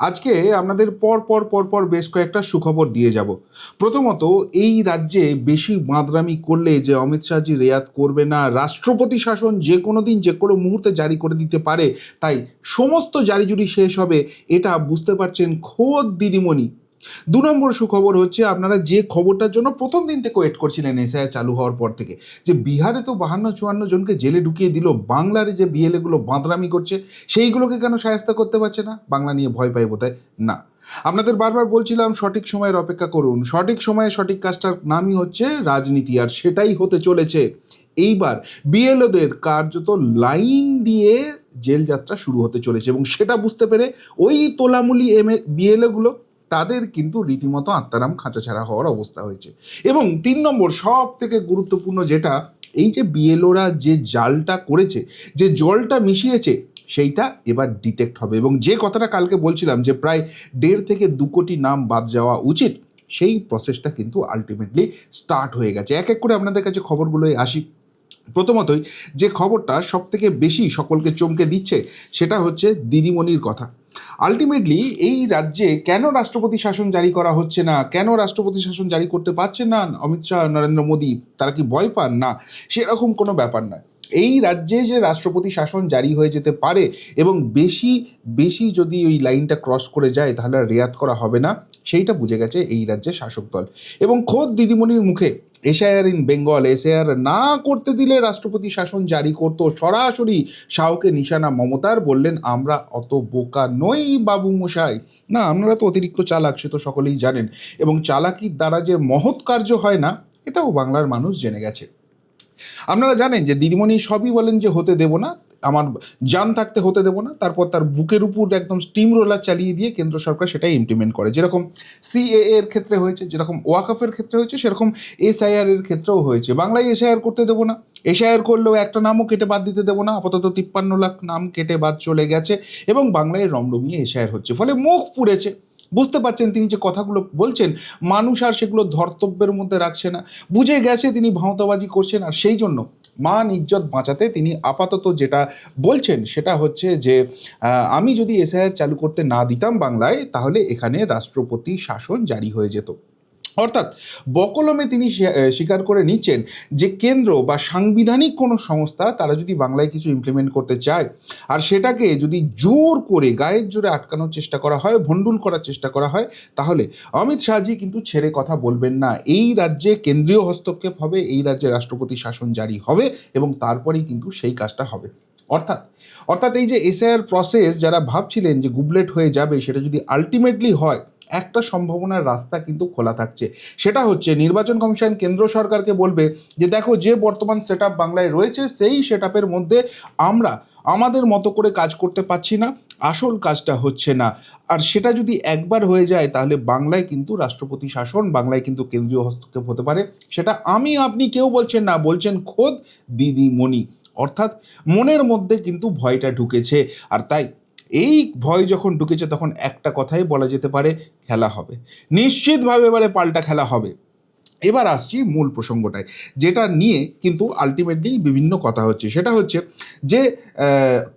আজকে আপনাদের পর পর পর পর বেশ কয়েকটা সুখবর দিয়ে যাব। প্রথমত, এই রাজ্যে বেশি মাদরামি করলে যে অমিত শাহজি রেয়াত করবে না, রাষ্ট্রপতি শাসন যে কোনো দিন যে কোনো মুহূর্তে জারি করে দিতে পারে, তাই সমস্ত জারিজুরি শেষ হবে, এটা বুঝতে পারছেন খোদ দিদিমণি। দু নম্বর সুখবর হচ্ছে আপনারা যে খবরটার জন্য প্রথম দিন থেকে ওয়েট করছিলেন এসআই চালু হওয়ার পর থেকে, যে বিহারে তো বাহান্ন চুয়ান্ন জনকে জেলে ঢুকিয়ে দিল, বাংলার যে বিএলএগুলো বাঁদরামি করছে, সেইগুলোকে কেন সায়স্তা করতে পারছে না? বাংলা নিয়ে ভয় পাই বোধহয়? না। আপনাদের বারবার বলছিলাম, সঠিক সময়ের অপেক্ষা করুন। সঠিক সময়ে সঠিক কাজটার নামই হচ্ছে রাজনীতি, আর সেটাই হতে চলেছে। এইবার বিএলওদের কার্যত লাইন দিয়ে জেল যাত্রা শুরু হতে চলেছে, এবং সেটা বুঝতে পেরে ওই তোলামুলি এম এ বিএলওগুলো তাদের কিন্তু রীতিমতো আত্মারাম খাঁচা ছাড়া হওয়ার অবস্থা হয়েছে। এবং তিন নম্বর সব থেকে গুরুত্বপূর্ণ যেটা, এই যে বিএলওরা যে জালটা করেছে, যে জলটা মিশিয়েছে, সেইটা এবার ডিটেক্ট হবে। এবং যে কথাটা কালকে বলছিলাম যে প্রায় দেড় থেকে দু কোটি নাম বাদ যাওয়া উচিত, সেই প্রসেসটা কিন্তু আলটিমেটলি স্টার্ট হয়ে গেছে। এক এক করে আপনাদের কাছে খবরগুলোয় আসি। প্রথমতই, যে খবরটা সব থেকে বেশি সকলকে চমকে দিচ্ছে, সেটা হচ্ছে দিদিমণির কথা। আলটিমেটলি এই রাজ্যে কেন রাষ্ট্রপতি শাসন জারি করা হচ্ছে না? কেন রাষ্ট্রপতি শাসন জারি করতে পারছে না? অমিত শাহ, নরেন্দ্র মোদী, তারা কি ভয় পান? না, সেরকম কোনো ব্যাপার নয়। এই রাজ্যে যে রাষ্ট্রপতি শাসন জারি হয়ে যেতে পারে এবং বেশি বেশি যদি ওই লাইনটা ক্রস করে যায়, তাহলে রেয়াত করা হবে না। সেইটা বুঝে গেছে এই রাজ্যের শাসক দল। এবং খোদ দিদিমণির মুখে, এসআইআর ইন বেঙ্গল, এসআইআর না করতে দিলে রাষ্ট্রপতি শাসন জারি করতো, সরাসরি শাহকে নিশানা মমতার বললেন, আমরা অত বোকা নই বাবু মশাই না, আপনারা তো অতিরিক্ত চালাক, সে তো সকলেই জানেন। এবং চালাকির দ্বারা যে মহৎ কার্য হয় না, এটাও বাংলার মানুষ জেনে গেছে। আপনারা জানেন যে দিদিমণি সবই বলেন যে হতে দেব না, আমার জান থাকতে হতে দেব না, তারপর তার বুকের উপর একদম স্টিম রোলার চালিয়ে দিয়ে কেন্দ্র সরকার সেটাই ইমপ্লিমেন্ট করে। যেরকম সিএএ এর ক্ষেত্রে হয়েছে, যেরকম ওয়াকফের ক্ষেত্রে হয়েছে, সেরকম এসআইআর এর ক্ষেত্রেও হয়েছে। বাংলায় এসআইআর করতে দেবো না এসআইআর করলেও একটা নামও কেটে বাদ দিতে দেবো না, আপাতত তিপ্পান্ন লাখ নাম কেটে বাদ চলে গেছে এবং বাংলায় রমরমিয়ে এসআইআর হচ্ছে। ফলে মুখ পুড়েছে। বুঝতে পারছেন তিনি যে কথাগুলো বলছেন, মানুষ আর সেগুলো ধর্তব্যের মধ্যে রাখছে না। বুঝে গেছে তিনি ভাঁওতাবাজি করছেন আর সেই জন্য মান ইজ্জত বাঁচাতে তিনি আপাতত যেটা বলছেন সেটা হচ্ছে যে আমি যদি এসআইআর চালু করতে না দিতাম বাংলায়, তাহলে এখানে রাষ্ট্রপতি শাসন জারি হয়ে যেত। অর্থাৎ বকলমে তিনি স্বীকার করে নিচ্ছেন যে কেন্দ্র বা সাংবিধানিক কোনো সংস্থা তারা যদি বাংলায় কিছু ইমপ্লিমেন্ট করতে চায়, আর সেটাকে যদি জোর করে গায়ের জোরে আটকানোর চেষ্টা করা হয়, ভণ্ডুল করার চেষ্টা করা হয়, তাহলে অমিত শাহজি কিন্তু ছেড়ে কথা বলবেন না। এই রাজ্যে কেন্দ্রীয় হস্তক্ষেপ হবে, এই রাজ্যে রাষ্ট্রপতি শাসন জারি হবে এবং তারপরেই কিন্তু সেই কাজটা হবে। অর্থাৎ অর্থাৎ এই যে এসআইআর প্রসেস যারা ভাবছিলেন যে গুবলেট হয়ে যাবে, সেটা যদি আলটিমেটলি হয় একটা সম্ভাবনার রাস্তা কিন্তু খোলা থাকছে। সেটা হচ্ছে নির্বাচন কমিশন কেন্দ্র সরকারকে বলবে যে, দেখো, যে বর্তমান সেট বাংলায় রয়েছে, সেই সেট মধ্যে আমরা আমাদের মতো করে কাজ করতে পারছি না, আসল কাজটা হচ্ছে না। আর সেটা যদি একবার হয়ে যায়, তাহলে বাংলায় কিন্তু রাষ্ট্রপতি শাসন, বাংলায় কিন্তু কেন্দ্রীয় হস্তক্ষেপ হতে পারে। সেটা আমি, আপনি কেউ বলছেন না, বলছেন খোদ দিদিমণি। অর্থাৎ মনের মধ্যে কিন্তু ভয়টা ঢুকেছে। আর তাই এই ভয় যখন ঢুকেছে, তখন একটা কথাই বলা যেতে পারে, খেলা হবে। নিশ্চিতভাবে এবারে পাল্টা খেলা হবে। এবার আসছি মূল প্রসঙ্গটায়, যেটা নিয়ে কিন্তু আলটিমেটলি বিভিন্ন কথা হচ্ছে। সেটা হচ্ছে যে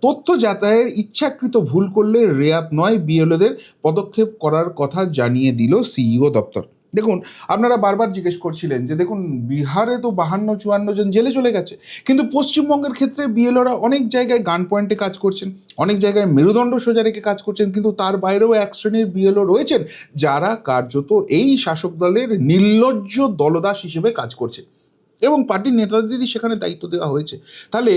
তথ্য যাতায়াতের ইচ্ছাকৃত ভুল করলে রেয়াত নয়, বিএলওদের পদক্ষেপ করার কথা জানিয়ে দিল সিইও দপ্তর। দেখুন, আপনারা বারবার জিজ্ঞেস করছিলেন যে, দেখুন, বিহারে তো বাহান্ন, চুয়ান্ন জন জেলে চলে গেছে। কিন্তু পশ্চিমবঙ্গের ক্ষেত্রে বিএলওরা অনেক জায়গায় গান পয়েন্টে কাজ করছেন, অনেক জায়গায় মেরুদণ্ড সোজা রেখে কাজ করছেন, কিন্তু তার বাইরেও এক শ্রেণির বিএলও রয়েছেন যারা কার্যত এই শাসক দলের নির্লজ্জ দলদাস হিসেবে কাজ করছে এবং পার্টির নেতাদেরই সেখানে দায়িত্ব দেওয়া হয়েছে। তাহলে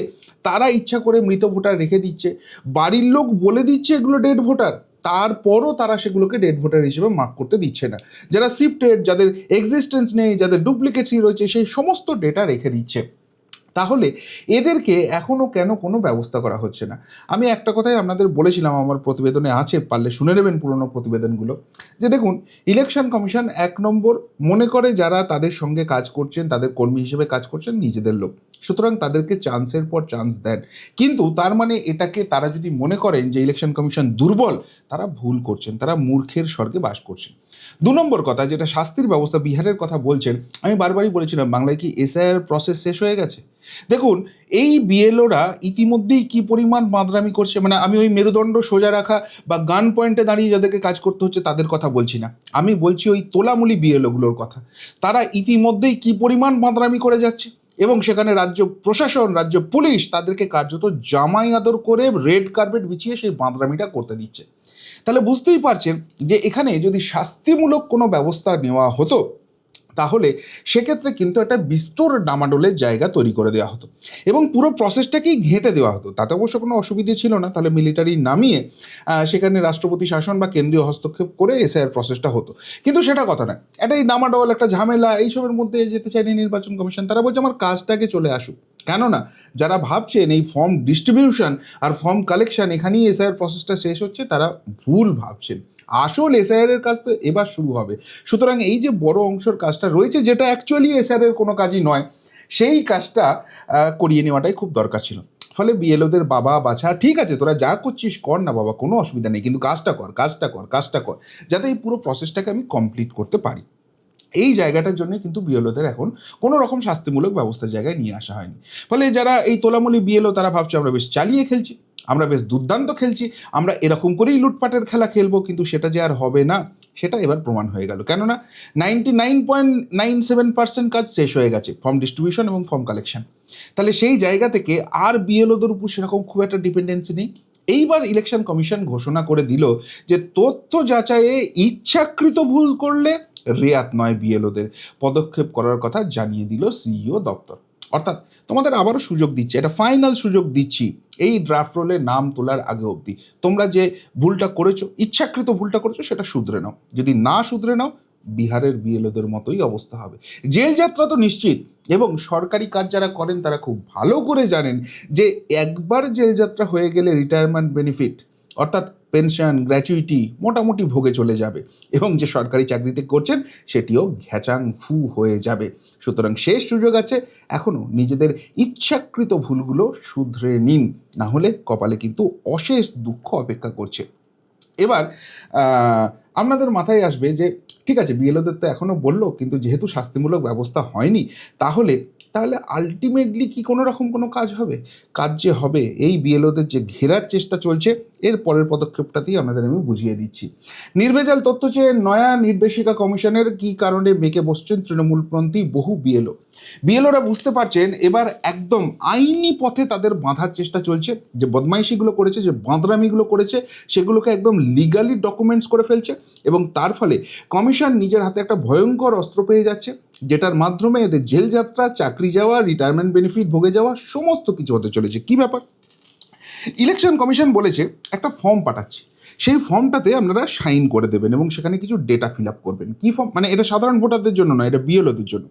তারা ইচ্ছা করে মৃত ভোটার রেখে দিচ্ছে, বাড়ির লোক বলে দিচ্ছে এগুলো ডেড ভোটার তারপরও তারা সেগুলোকে ডেড ভোটার হিসেবে মার্ক করতে দিচ্ছে না। যারা শিফটেড যাদের এক্সিস্টেন্স নেই, যাদের ডুপ্লিকেটসি রয়েছে, সেই সমস্ত ডেটা রেখে দিচ্ছে। তাহলে এদেরকে এখনও কেন কোনো ব্যবস্থা করা হচ্ছে না? আমি একটা কথাই আপনাদের বলেছিলাম, আমার প্রতিবেদনে আছে, পারলে শুনে নেবেন পুরনো প্রতিবেদনগুলো। যে দেখুন ইলেকশন কমিশন এক নম্বর মনে করে যারা তাদের সঙ্গে কাজ করছেন, তাদের কর্মী হিসেবে কাজ করছেন, নিজেদের লোক। সুতরাং তাদেরকে চান্সের পর চান্স দেন। কিন্তু তার মানে এটাকে তারা যদি মনে করেন যে ইলেকশন কমিশন দুর্বল, তারা ভুল করছেন, তারা মূর্খের স্বর্গে বাস করছেন। দু নম্বর কথা, যেটা শাস্তির ব্যবস্থা বিহারের কথা বলছেন, আমি বারবারই বলেছিলাম, বাংলায় কি এসআইআর প্রসেস শেষ হয়ে গেছে? দেখুন, এই বিএলওরা ইতিমধ্যেই কি পরিমাণ মাদরামি করছে? মানে আমি ওই মেরুদণ্ড সোজা রাখা বা গান পয়েন্টে দাঁড়িয়ে যাদেরকে কাজ করতে হচ্ছে তাদের কথা বলছি না। আমি বলছি ওই তোলামুলি বিএলওগুলোর কথা। তারা ইতিমধ্যেই কি পরিমাণ মাদরামি করে যাচ্ছে? এবং সেখানে রাজ্য প্রশাসন, রাজ্য পুলিশ তাদেরকে কার্যত জামাই আদর করে রেড কার্পেট বিছিয়ে সেই বাঁদরামিটা করতে দিচ্ছে। তাহলে বুঝতেই পারছেন যে এখানে যদি শাস্তিমূলক কোনো ব্যবস্থা নেওয়া হতো তাহলে সেক্ষেত্রে কিন্তু একটা বিস্তর ডামাডোলের জায়গা তৈরি করে দেওয়া হতো এবং পুরো প্রসেসটাকেই ঘেঁটে দেওয়া হতো। তাতে অবশ্য কোনো অসুবিধে ছিল না। তাহলে মিলিটারি নামিয়ে সেখানে রাষ্ট্রপতি শাসন বা কেন্দ্রীয় হস্তক্ষেপ করে এসআইয়ের প্রসেসটা হতো। কিন্তু সেটা কথা না এটা এই ডামাডোল একটা ঝামেলা, এইসবের মধ্যে যেতে চায়নি নির্বাচন কমিশন। তারা বলছে, আমার কাজটাকে চলে আসুক। কেননা যারা ভাবছেন এই ফর্ম ডিস্ট্রিবিউশন আর ফর্ম কালেকশন এখানেই এসআইয়ের প্রসেসটা শেষ হচ্ছে, তারা ভুল ভাবছেন। আসল এসআইআর কাজ তো এবার শুরু হবে। সুতরাং এই যে বড় অংশের কাজটা রয়েছে, যেটা অ্যাকচুয়ালি এসআইআর এর কোনো কাজই নয়, সেই কাজটা করিয়ে নেওয়াটাই খুব দরকার ছিল। ফলে বিএলওদের বাবা, বাছা, ঠিক আছে, তোরা যা করছিস কর না বাবা, কোনো অসুবিধা নেই, কিন্তু কাজটা কর কাজটা কর কাজটা কর, যাতে এই পুরো প্রসেসটাকে আমি কমপ্লিট করতে পারি। এই জায়গাটার জন্য কিন্তু বিএলওদের এখন কোনো রকম শাস্তিমূলক ব্যবস্থার জায়গায় নিয়ে আসা হয়নি। ফলে যারা এই তোলামূলি বিএলও তারা ভাবছে আমরা বেশ চালিয়ে খেলছি। আমরা বেশ দুর্দান্ত খেলছি, আমরা এরকম করেই লুটপাটের খেলা খেলব, কিন্তু সেটা যে আর হবে না, সেটা এবার প্রমাণ হয়ে গেল। কেননা ninety nine point nine seven percent কাজ শেষ হয়ে গেছে ফর্ম ডিস্ট্রিবিউশন এবং ফর্ম কালেকশন তাহলে সেই জায়গা থেকে আর বিএলওদের উপর সেরকম খুব একটা ডিপেন্ডেন্সি নেই। এইবার ইলেকশন কমিশন ঘোষণা করে দিল যে তথ্য যাচাইয়ে ইচ্ছাকৃত ভুল করলে রেয়াত নয় বিএলওদের পদক্ষেপ করার কথা জানিয়ে দিল সিইও দপ্তর। অর্থাৎ তোমাদের আবারও সুযোগ দিচ্ছে এটা ফাইনাল সুযোগ দিচ্ছি, এই ড্রাফট রোলে নাম তোলার আগে অবধি। তোমরা যে ভুলটা করেছ, ইচ্ছাকৃত ভুলটা করেছ, সেটা শুধরে নাও। যদি না শুধরে নাও, বিহারের বিএলওদের মতোই অবস্থা হবে। জেল যাত্রা তো নিশ্চিত, এবং সরকারি কাজ যারা করেন, তারা খুব ভালো করে জানেন যে একবার জেল যাত্রা হয়ে গেলে রিটায়ারমেন্ট বেনিফিট অর্থাৎ পেনশন গ্র্যাচুইটি মোটামুটি ভোগে চলে যাবে এবং যে সরকারি চাকরিটি করছেন সেটিও ঘ্যাচাং ফু হয়ে যাবে। সুতরাং শেষ সুযোগ আছে, এখনও নিজেদের ইচ্ছাকৃত ভুলগুলো শুধরে নিন না হলে কপালে কিন্তু অশেষ দুঃখ অপেক্ষা করছে। এবার আপনাদের মাথায় আসবে যে, ঠিক আছে, বিএলওদের তো এখনও বলল, কিন্তু যেহেতু শাস্তিমূলক ব্যবস্থা হয়নি, তাহলে তাহলে আলটিমেটলি কি কোনো রকম কোনো কাজ হবে? কাজ যে হবে, এই বিএলওদের যে ঘেরার চেষ্টা চলছে, এর পরের পদক্ষেপটাতেই আপনাদের আমি বুঝিয়ে দিচ্ছি। নির্ভেজাল তথ্য চেয়ে নয়া নির্দেশিকা কমিশনের কি কারণে বেঁকে বসছেন তৃণমূলপন্থী বহু বিএলও বিএলওরা বুঝতে পারছেন, এবার একদম আইনি পথে তাদের বাঁধার চেষ্টা চলছে, যে বদমাইশিগুলো করেছে, যে বাঁদরামিগুলো করেছে, সেগুলোকে একদম লিগালি ডকুমেন্টস করে ফেলছে, এবং তার ফলে কমিশন নিজের হাতে একটা ভয়ঙ্কর অস্ত্র পেয়ে যাচ্ছে যেটার মাধ্যমে এদের জেল যাত্রা, চাকরি যাওয়া রিটায়ারমেন্ট বেনিফিট ভোগে যাওয়া সমস্ত কিছু হতে চলেছে। কি ব্যাপার? ইলেকশন কমিশন বলেছে, একটা ফর্ম পাঠাচ্ছে। সেই ফর্মটাতে আপনারা সাইন করে দেবেন এবং সেখানে কিছু ডেটা ফিল আপ করবেন। কী ফর্ম মানে এটা সাধারণ ভোটারদের জন্য নয়, এটা বিএলওদের জন্য।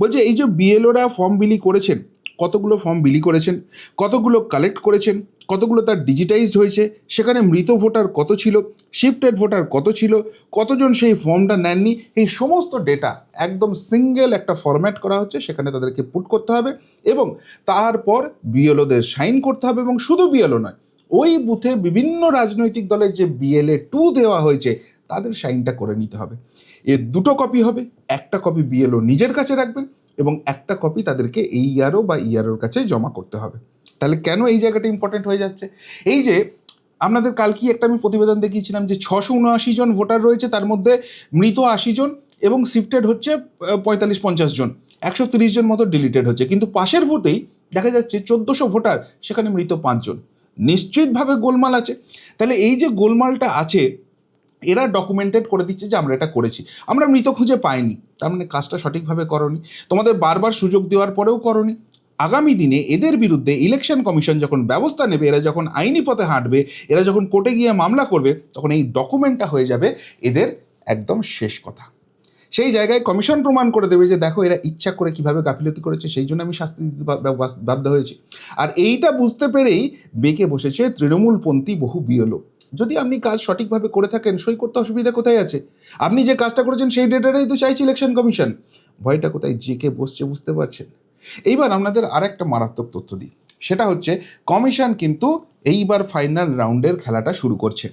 বলছে, এই যে বিএলওরা ফর্ম বিলি করেছেন কতগুলো ফর্ম বিলি করেছেন, কতগুলো কালেক্ট করেছেন, কতগুলো তার ডিজিটাইজড হয়েছে, সেখানে মৃত ভোটার কত ছিল শিফটেড ভোটার কত ছিল, কতজন সেই ফর্মটা নেননি, এই সমস্ত ডেটা একদম সিঙ্গেল একটা ফরম্যাট করা হচ্ছে, সেখানে তাদেরকে পুট করতে হবে এবং তারপর বিএলওদের সাইন করতে হবে এবং শুধু বিএলও নয়, ওই বুথে বিভিন্ন রাজনৈতিক দলের যে বিএলএ টু দেওয়া হয়েছে, তাদের সাইনটা করে নিতে হবে। এর দুটো কপি হবে, একটা কপি বিএলও নিজের কাছে রাখবেন এবং একটা কপি তাদেরকে এই ইয়ারও বা ইয়ারোর কাছে জমা করতে হবে। তাহলে কেন এই জায়গাটা ইম্পর্টেন্ট হয়ে যাচ্ছে? এই যে, আপনাদের কালকেই একটা আমি প্রতিবেদন দেখিয়েছিলাম যে ছশো উনআশি জন ভোটার রয়েছে, তার মধ্যে মৃত আশি জন এবং শিফটেড হচ্ছে পঁয়তাল্লিশ পঞ্চাশ জন। একশো তিরিশ জন মতো ডিলিটেড হচ্ছে। কিন্তু পাশের ভোটেই দেখা যাচ্ছে চোদ্দোশো ভোটার, সেখানে মৃত পাঁচজন নিশ্চিতভাবে গোলমাল আছে। তাহলে এই যে গোলমালটা আছে, এরা ডকুমেন্টেড করে দিচ্ছে যে আমরা এটা করেছি। আমরা মৃত খুঁজে পাইনি। তার মানে কাজটা সঠিকভাবে করনি। তোমাদের বারবার সুযোগ দেওয়ার পরেও করনি। আগামী দিনে এদের বিরুদ্ধে ইলেকশন কমিশন যখন ব্যবস্থা নেবে, এরা যখন আইনি পথে হাঁটবে, এরা যখন কোর্টে গিয়ে মামলা করবে, তখন এই ডকুমেন্টটা হয়ে যাবে এদের একদম শেষ কথা। সেই জায়গায় কমিশন প্রমাণ করে দেবে যে দেখো, এরা ইচ্ছা করে কীভাবে গাফিলতি করেছে, সেই জন্য আমি শাস্তি দিতে বাধ্য হয়েছি। আর এইটা বুঝতে পেরেই বেঁকে বসেছে তৃণমূলপন্থী বহু বিএলও যদি আপনি কাজ সঠিকভাবে করে থাকেন, সই করতে অসুবিধা কোথায় আছে? আপনি যে কাজটা করেছেন সেই ডেটাটাই তো চাইছে ইলেকশন কমিশন ভয়টা কোথায়? জেকে বসছে বুঝতে পারছেন? এইবার আপনাদের আর একটা মারাত্মক তথ্য দিই। সেটা হচ্ছে কমিশন কিন্তু এইবার ফাইনাল রাউন্ডের খেলাটা শুরু করছে।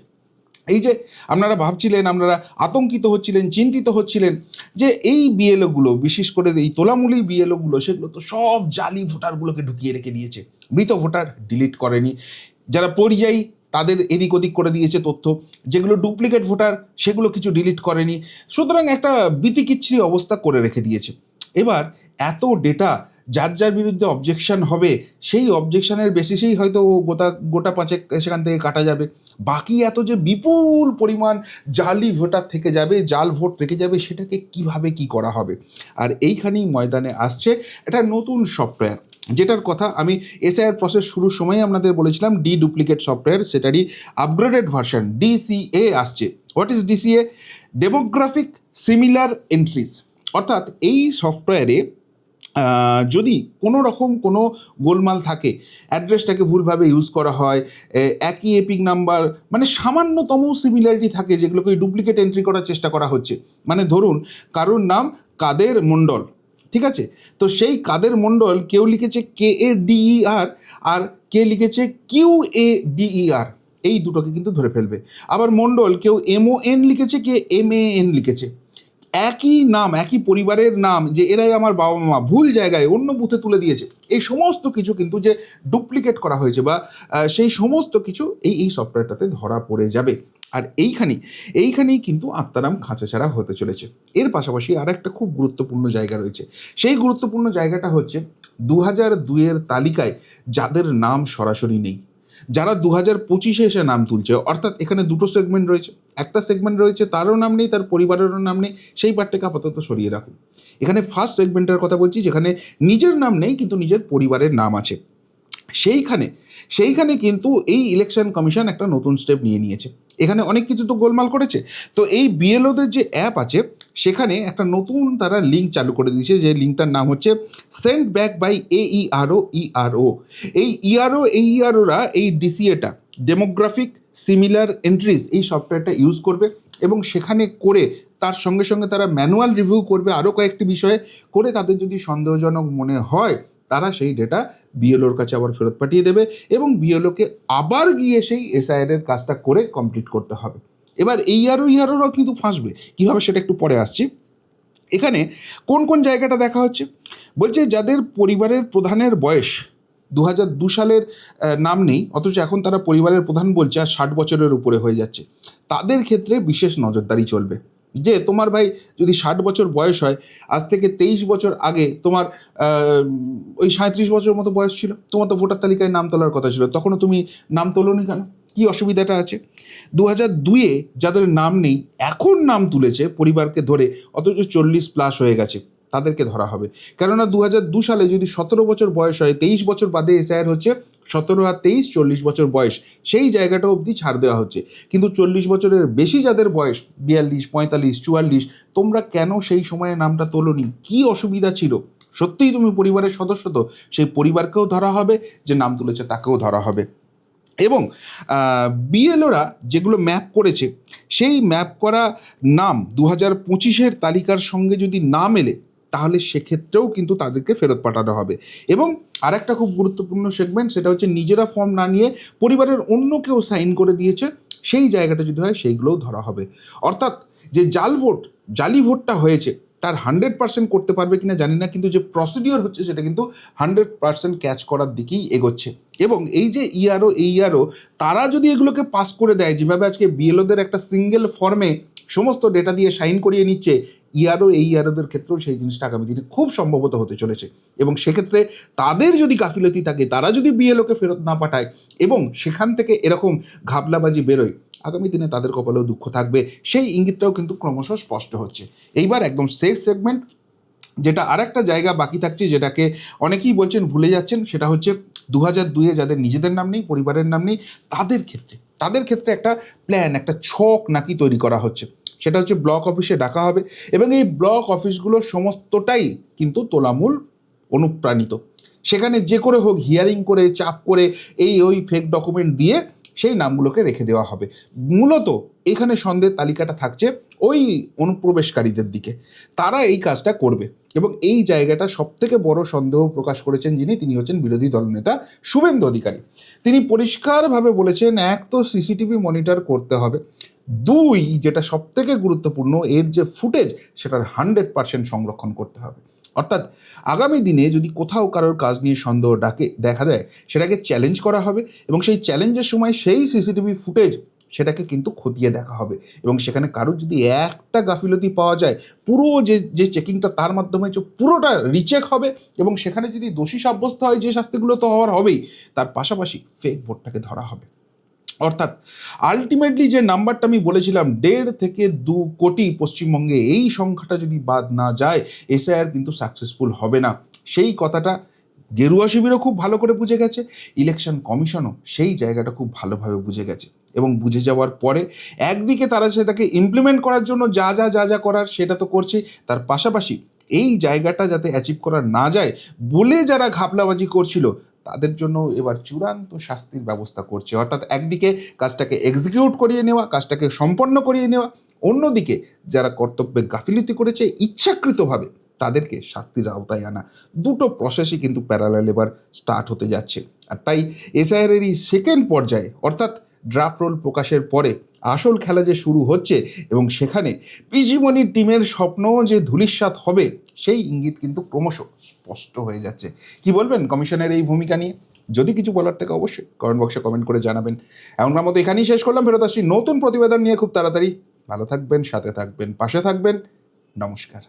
এই যে আপনারা ভাবছিলেন, আপনারা আতঙ্কিত হচ্ছিলেন, চিন্তিত হচ্ছিলেন যে এই বিএলওগুলো বিশেষ করে এই তোলামূলি বিএলওগুলো সেগুলো তো সব জালি ভোটারগুলোকে ঢুকিয়ে রেখে দিয়েছে। মৃত ভোটার ডিলিট করেনি। যারা পরিযায়ী তাদের এদিক ওদিক করে দিয়েছে তথ্য, যেগুলো ডুপ্লিকেট ভোটার সেগুলো কিছু ডিলিট করেনি। সুতরাং একটা বিতিকিচ্ছিরি অবস্থা করে রেখে দিয়েছে। এবার এত ডেটা যার যার বিরুদ্ধে অবজেকশন হবে, সেই অবজেকশনের বেসিসেই হয়তো গোটা গোটা পাঁচেক সেখান থেকে কাটা যাবে। বাকি এত যে বিপুল পরিমাণ জালি ভোটার থেকে যাবে, জাল ভোট রেখে যাবে, সেটাকে কীভাবে কি করা হবে? আর এইখানেই ময়দানে আসছে একটা নতুন সফটওয়্যার যেটার কথা আমি এসআইআর প্রসেস শুরুর সময় আপনাদের বলেছিলাম ডি ডুপ্লিকেট সফটওয়্যার সেটারই আপগ্রেডেড ভার্সন ডিসিএ আসছে। What is DCA demographic similar entries অর্থাৎ এই সফটওয়্যারে যদি কোনো রকম কোনো গোলমাল থাকে অ্যাড্রেসটাকে ভুলভাবে ইউজ করা হয় একই এপিক নাম্বার মানে সামান্যতম সিমিলারিটি থাকে যেগুলোকে ডুপ্লিকেট এন্ট্রি করার চেষ্টা করা হচ্ছে। মানে ধরুন, কারোর নাম কাদের মণ্ডল? ঠিক আছে? তো সেই কাদের মণ্ডল কেউ লিখেছে কে এ ডিই আর কে লিখেছে কিউ এ ডিই আর এই দুটোকে কিন্তু ধরে ফেলবে। আবার মণ্ডল কেউ এমও এন লিখেছে, কে এম এ এন লিখেছে। একই নাম, একই পরিবারের নাম যে এরাই আমার বাবা মা ভুল জায়গায় অন্য বুথে তুলে দিয়েছে। এই সমস্ত কিছু কিন্তু যে ডুপ্লিকেট করা হয়েছে বা সেই সমস্ত কিছু এই এই সফটওয়্যারটাতে ধরা পড়ে যাবে। আর এইখানেই এইখানেই কিন্তু আত্মারাম খাঁচাছাড়া হতে চলেছে। এর পাশাপাশি আর একটা খুব গুরুত্বপূর্ণ জায়গা রয়েছে। সেই গুরুত্বপূর্ণ জায়গাটা হচ্ছে দু হাজার দুইয়ের তালিকায় যাদের নাম সরাসরি নেই। যারা দু হাজার পঁচিশে এসে নাম তুলছে, অর্থাৎ এখানে দুটো সেগমেন্ট রয়েছে। একটা সেগমেন্ট রয়েছে তারও নাম নেই, তার পরিবারেরও নাম নেই, সেই পার্টটাকে আপাতত সরিয়ে রাখুন। এখানে ফার্স্ট সেগমেন্টের কথা বলছি, যেখানে নিজের নাম নেই, কিন্তু নিজের পরিবারের নাম আছে। সেইখানে সেইখানে কিন্তু এই ইলেকশন কমিশন একটা নতুন স্টেপ নিয়ে নিয়েছে। এখানে অনেক কিছু তো গোলমাল করেছে। তো এই বিএলওদের যে অ্যাপ আছে, সেখানে একটা নতুন তারা লিঙ্ক চালু করে দিয়েছে, যে লিঙ্কটার নাম হচ্ছে send back by a ERO ERO এই ইআরও এই ইআরওরা এই ডিসিএটা ডেমোগ্রাফিক সিমিলার এন্ট্রিজ এই সফটওয়্যারটা ইউজ করবে এবং সেখানে করে তার সঙ্গে সঙ্গে তারা ম্যানুয়াল রিভিউ করবে আরও কয়েকটি বিষয়ে, করে তাদের যদি সন্দেহজনক মনে হয় তারা সেই ডেটা বিএলওর কাছে আবার ফেরত পাঠিয়ে দেবে এবং বিএলওকে আবার গিয়ে সেই এসআইআর এর কাজটা করে কমপ্লিট করতে হবে। এবার এই আরও ইয়ারোরাও কিন্তু ফাঁসবে। কীভাবে সেটা একটু পরে আসছি। এখানে কোন কোন জায়গাটা দেখা হচ্ছে? বলছে যাদের পরিবারের প্রধানের বয়স দু হাজার দু সালের নাম নেই, অথচ এখন তারা পরিবারের প্রধান বলছে আর ষাট বছরের উপরে হয়ে যাচ্ছে। তাদের ক্ষেত্রে বিশেষ নজরদারি চলবে। যে তোমার ভাই যদি ষাট বছর বয়স হয়, আজ থেকে তেইশ বছর আগে তোমার ওই সাঁত্রিশ বছর মতো বয়স ছিল, তোমার তো ভোটার তালিকায় নাম তোলার কথা ছিল, তখনও তুমি নাম তোলনি কেন? কী অসুবিধাটা আছে? দু হাজার দুইয়ে যাদের নাম নেই, এখন নাম তুলেছে পরিবারকে ধরে, অথচ চল্লিশ প্লাস হয়ে গেছে। তাদেরকে ধরা হবে। কেননা দু সালে যদি সতেরো বছর বয়স হয়, তেইশ বছর বাদে এসআইআর হচ্ছে, সতেরো আর তেইশ চল্লিশ বছর বয়স। সেই জায়গাটা অবধি ছাড় দেওয়া হচ্ছে। কিন্তু চল্লিশ বছরের বেশি যাদের বয়স, বিয়াল্লিশ, পঁয়তাল্লিশ, চুয়াল্লিশ, তোমরা কেন সেই সময়ে নামটা তোলোনি? কী অসুবিধা ছিল? সত্যিই তুমি পরিবারের সদস্য তো, সেই পরিবারকেও ধরা হবে, যে নাম তুলেছে তাকেও ধরা হবে। এবং বিএলওরা যেগুলো ম্যাপ করেছে, সেই ম্যাপ করা নাম দু হাজার পঁচিশের তালিকার সঙ্গে যদি না মেলে তাহলে সেক্ষেত্রেও কিন্তু তাদেরকে ফেরত পাঠানো হবে। এবং আরেকটা খুব গুরুত্বপূর্ণ সেগমেন্ট সেটা হচ্ছে নিজেরা ফর্ম না নিয়ে পরিবারের অন্য কেউ সাইন করে দিয়েছে, সেই জায়গাটা যদি হয় সেইগুলোও ধরা হবে। অর্থাৎ যে জাল ভোট, জালি ভোটটা হয়েছে, তার হান্ড্রেড পার্সেন্ট করতে পারবে কিনা জানি না, কিন্তু যে প্রসিডিওর হচ্ছে সেটা কিন্তু হান্ড্রেড পার্সেন্ট ক্যাচ করার দিকেই এগোচ্ছে। এবং এই যে ইআরও এই ইআরও তারা যদি এগুলোকে পাস করে দেয়, যেভাবে আজকে বিএলওদের একটা সিঙ্গেল ফর্মে সমস্ত ডেটা দিয়ে সাইন করিয়ে নিচ্ছে ইয়ারও এই ইয়ারোদের ক্ষেত্রেও সেই জিনিসটা আগামী দিনে খুব সম্ভবত হতে চলেছে। এবং সেক্ষেত্রে তাদের যদি গাফিলতি থাকে, তারা যদি বিএলওকে ফেরত না পাঠায় এবং সেখান থেকে এরকম ঘাবলাবাজি বেরোয়, আগামী দিনে তাদের কপালেও দুঃখ থাকবে। সেই ইঙ্গিতটাও কিন্তু ক্রমশ স্পষ্ট হচ্ছে। এইবার একদম শেষ সেগমেন্ট যেটা আর একটা জায়গা বাকি থাকছে, যেটাকে অনেকেই বলছেন, ভুলে যাচ্ছেন, সেটা হচ্ছে দু হাজার দুইয়ে যাদের নিজেদের নাম নেই, পরিবারের নাম নেই, তাদের ক্ষেত্রে। তাদের ক্ষেত্রে একটা প্ল্যান একটা ছক নাকি তৈরি করা হচ্ছে। সেটা হচ্ছে ব্লক অফিসে ডাকা হবে এবং এই ব্লক অফিসগুলো সমস্তটাই কিন্তু তোলামূল অনুপ্রাণিত। সেখানে যে করে হোক হিয়ারিং করে, চাপ করে, এই ওই ফেক ডকুমেন্ট দিয়ে সেই নামগুলোকে রেখে দেওয়া হবে। মূলত এখানে সন্দেহের তালিকাটা থাকছে ওই অনুপ্রবেশকারীদের দিকে। তারা এই কাজটা করবে এবং এই জায়গাটা সব থেকে বড় সন্দেহ প্রকাশ করেছেন যিনি, তিনি হচ্ছেন বিরোধী দলনেতা শুভেন্দু অধিকারী। তিনি পরিষ্কারভাবে বলেছেন, এক তো সিসিটিভি মনিটর করতে হবে। দুই, যেটা সব থেকে গুরুত্বপূর্ণ, এর যে ফুটেজ, সেটার হান্ড্রেড পার্সেন্ট সংরক্ষণ করতে হবে। অর্থাৎ আগামী দিনে যদি কোথাও কারোর কাজ নিয়ে সন্দেহ ডাকে, দেখা দেয় সেটাকে চ্যালেঞ্জ করা হবে এবং সেই চ্যালেঞ্জের সময় সেই সিসিটিভি ফুটেজ সেটাকে কিন্তু খতিয়ে দেখা হবে এবং সেখানে কারোর যদি একটা গাফিলতি পাওয়া যায়, পুরো যে যে চেকিংটা তার মাধ্যমে হচ্ছে পুরোটা রিচেক হবে এবং সেখানে যদি দোষী সাব্যস্ত হয় যে শাস্তিগুলো তো হওয়ার হবেই, তার পাশাপাশি ফেক ভোটটাকে ধরা হবে। অর্থাৎ আলটিমেটলি যে নাম্বারটা আমি বলেছিলাম, দেড় থেকে দু কোটি পশ্চিমবঙ্গে এই সংখ্যাটা যদি বাদ না যায় এসআইআর কিন্তু সাকসেসফুল হবে না। সেই কথাটা গেরুয়া শিবিরও খুব ভালো করে বুঝে গেছে ইলেকশন কমিশনও সেই জায়গাটা খুব ভালোভাবে বুঝে গেছে। এবং বুঝে যাওয়ার পরে একদিকে তারা সেটাকে ইমপ্লিমেন্ট করার জন্য যা যা যা যা করার সেটা তো করছে, তার পাশাপাশি এই জায়গাটা যাতে অ্যাচিভ করা না যায়, বলে যারা ঘাপলাবাজি করছিল তাদের জন্য এবার চূড়ান্ত শাস্তির ব্যবস্থা করছে। অর্থাৎ একদিকে কাজটাকে এক্সিকিউট করিয়ে নেওয়া, কাজটাকে সম্পন্ন করিয়ে নেওয়া, অন্যদিকে যারা কর্তব্যে গাফিলতি করেছে, ইচ্ছাকৃতভাবে তাদেরকে শাস্তির আওতায় আনা। দুটো প্রসেসই কিন্তু প্যারালাল এবার স্টার্ট হতে যাচ্ছে। আর তাই এসআইআর এই সেকেন্ড পর্যায়ে, অর্থাৎ ড্রাফট রোল প্রকাশের পরে আসল খেলা যে শুরু হচ্ছে এবং সেখানে পিজিমণির টিমের স্বপ্ন যে ধূলিসাৎ হবে সেই ইঙ্গিত কিন্তু ক্রমশ স্পষ্ট হয়ে যাচ্ছে। কি বলবেন কমিশনের এই ভূমিকা নিয়ে? যদি কিছু বলার থাকে অবশ্যই কমেন্ট বক্সে কমেন্ট করে জানাবেন। এমন আমার মতো এখানেই শেষ করলাম। ফেরত আসছি নতুন প্রতিবেদন নিয়ে খুব তাড়াতাড়ি। ভালো থাকবেন, সাথে থাকবেন, পাশে থাকবেন। নমস্কার।